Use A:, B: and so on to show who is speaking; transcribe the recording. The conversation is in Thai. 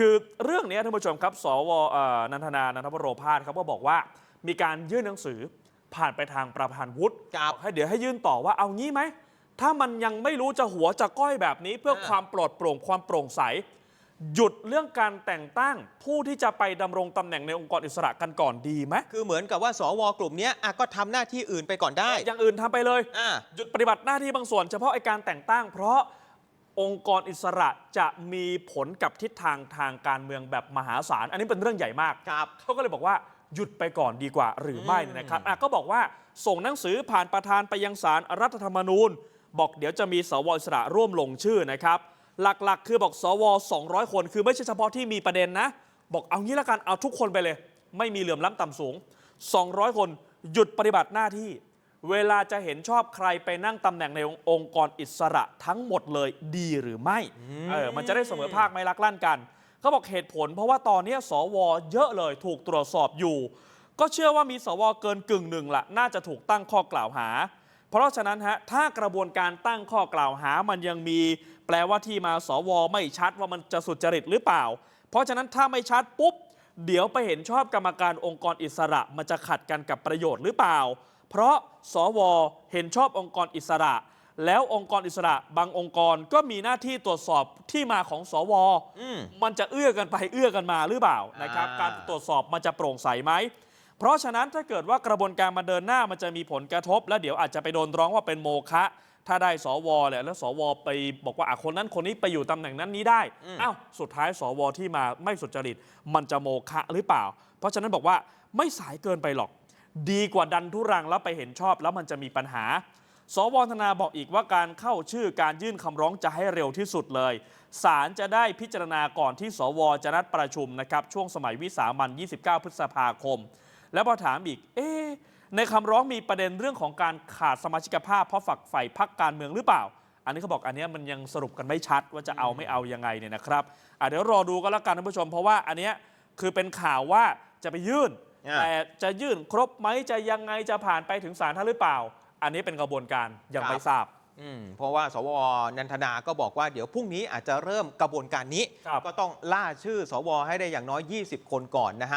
A: คือเรื่องนี้ท่านผู้ชมครับ สวเอ่อนันทนา นันทวโรพาสครับก็บอกว่า มีการยื่นหนังสือผ่านไปทางประธานวุฒิ
B: ครับ
A: อกให้เดี๋ยวให้ยื่นต่อว่าเอางี้ไหม ถ้ามันยังไม่รู้จะหัวจะก้อยแบบนี้ เพื่อ
B: เออ
A: ความปลอดโปร่งความโปร่งใส หยุดเรื่องการแต่งตั้งผู้ที่จะไปดำรงตำแหน่งในองค์กรอิสระกันก่อนดีไหม
B: คือเหมือนกับว่าสวกลุ่มเนี้ยอะก็ทำหน้าที่อื่นไปก่อนได้
A: อย่างอื่นทำไปเลย
B: อ่า
A: หยุดปฏิบัติหน้าที่บางส่วนเฉพาะไอการแต่งตั้งเพราะ องค์กรอิสระจะมีผลกับทิศทางทางการเมืองแบบมหาศาล อันนี้เป็นเรื่องใหญ่มาก
B: ครับ
A: เขาก็เลยบอกว่าหยุดไปก่อนดีกว่าหรือไม่
B: อืม
A: เนี่ยนะครับอะก็บอกว่าส่งหนังสือผ่านประธานไปยังศาลรรัฐธรรมนูญ บอกเดี๋ยวจะมีสวอิสระร่วมลงชื่อนะครับ หลักๆ คือบอกสว 200 คน คือไม่ใช่เฉพาะที่มีประเด็นนะ บอกเอางี้ละกันเอาทุกคนไปเลย ไม่มีเหลื่อมล้ำต่ำสูง 200 คนหยุดปฏิบัติหน้าที่ เวลาจะเห็นชอบใครไปนั่งตำแหน่งในองค์กรอิสระทั้งหมดเลยดีหรือไม่เออมันจะได้เสมอภาคไม่ลักลั่นกัน เขาบอกเหตุผล เพราะว่าตอนนี้สวเยอะเลยถูกตรวจสอบอยู่ ก็เชื่อว่ามีสวเกินกึ่งหนึ่งละน่าจะถูกตั้งข้อกล่าวหา เพราะฉะนั้นฮะถ้ากระบวนการตั้งข้อกล่าวหามันยังมี แปลว่าที่มาสวไม่ชัดว่ามันจะสุจริตหรือเปล่า เพราะฉะนั้นถ้าไม่ชัดปุ๊บเดี๋ยวไปเห็นชอบกรรมการองค์กรอิสระมันจะขัดกันกับประโยชน์หรือเปล่า เพราะสวเห็นชอบองค์กรอิสระ แล้วองค์กรอิสระบางองค์กรก็มีหน้าที่ตรวจสอบที่มาของสว
B: อืม
A: มันจะเอื้อกันไปเอื้อกันมาหรือเปล่านะครับ
B: อ่า
A: การตรวจสอบมันจะโปร่งใสไหม เพราะฉะนั้นถ้าเกิดว่ากระบวนการมันเดินหน้ามันจะมีผลกระทบ แล้วเดี๋ยวอาจจะไปโดนร้องว่าเป็นโมฆะถ้าได้สวแหละแล้วสวไปบอกว่าอะคนนั้นคนนี้ไปอยู่ตำแหน่งนั้นนี้ได้อ้าวสุดท้ายสวที่มาไม่สุจริต มันจะโมฆะหรือเปล่า เพราะฉะนั้นบอกว่าไม่สายเกินไปหรอก ดีกว่าดันทุรังแล้วไปเห็นชอบแล้วมันจะมีปัญหา สวธนาบอกอีกว่าการเข้าชื่อการยื่นคำร้องจะให้เร็วที่สุดเลยศาลจะได้พิจารณาก่อนที่สวจะนัดประชุมนะครับช่วงสมัยวิสามัน 29 พฤษภาคม แล้วพอถามอีก เอ๊ในคำร้องมีประเด็นเรื่องของการขาดสมาชิกภาพเพราะฝักใฝ่พักการเมืองหรือเปล่า อันนี้เขาบอกอันนี้มันยังสรุปกันไม่ชัดว่าจะเอาไม่เอายังไงเนี่ยนะครับอะเดี๋ยวรอดูกันแล้วกันท่านผู้ชม เพราะว่าอันนี้คือเป็นข่าวว่าจะไปยื่น
B: อ่า
A: แต่จะยื่นครบไหมจะยังไงจะผ่านไปถึงศาลท่านหรือเปล่า อันนี้เป็นกระบวนการยังไม่ทราบ
B: อืมเพราะว่าสวนันทนาก็บอกว่าเดี๋ยวพรุ่งนี้อาจจะเริ่มกระบวนการนี้
A: ครับ
B: ก็ต้องล่าชื่อสวให้ได้อย่างน้อย 20 คนก่อนนะฮะ